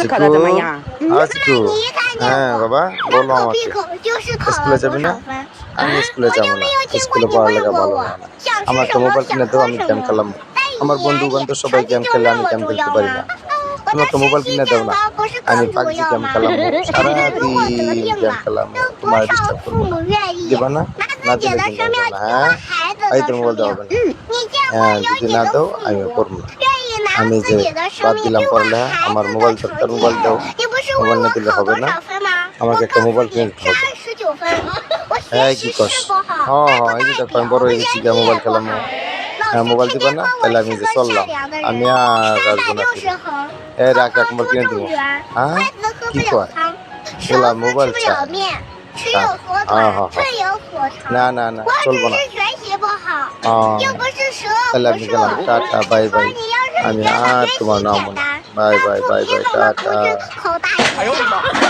আসিকু আসিকু হ্যাঁ বাবা বলো আমাকে। স্কুলে যাবি না? আমি স্কুলে যাব না। স্কুলে পড়ালেখা ভালো না। আমার তো মোবাইল কিনে দেবো আমি গেম খেলাম। আমার বন্ধু বান্ধব সবাই গেম খেলে আমি গেম খেলতে পারি না। তোমার তো মোবাইল কিনে দেবো না। আমি পাবজি গেম খেলাম। সারাদিন গেম খেলাম। তোমার ডিস্টার্ব হ্যাঁ, করব না। দেবো না? না দিলে হ্যাঁ এই তো মোবাইল দেওয়া হবে না। হ্যাঁ যদি না দাও আমি করব না। আমি যে বাদ দিলাম পড়ালেখা আমার মোবাইল দরকার মোবাইল দাও মোবাইল না দিলে হবে না আমাকে একটা মোবাইল কিনতে হবে হ্যাঁ কি কস হ্যাঁ হ্যাঁ এই যে দেখো আমি বড় হয়ে গেছি গিয়ে মোবাইল খেলাম হ্যাঁ মোবাইল দিবা না তাহলে আমি যে চললাম আমি আর আসব না হ্যাঁ রাখ রাখ মোবাইল কিনে দেবো হ্যাঁ কি কয় বললাম মোবাইল চা হ্যাঁ হ্যাঁ না না না চলবো না হ্যাঁ তাহলে আমি গেলাম টাটা বাই বাই 啊，你啊，怎么那么难？拜拜拜拜，大家。哎呦我的妈！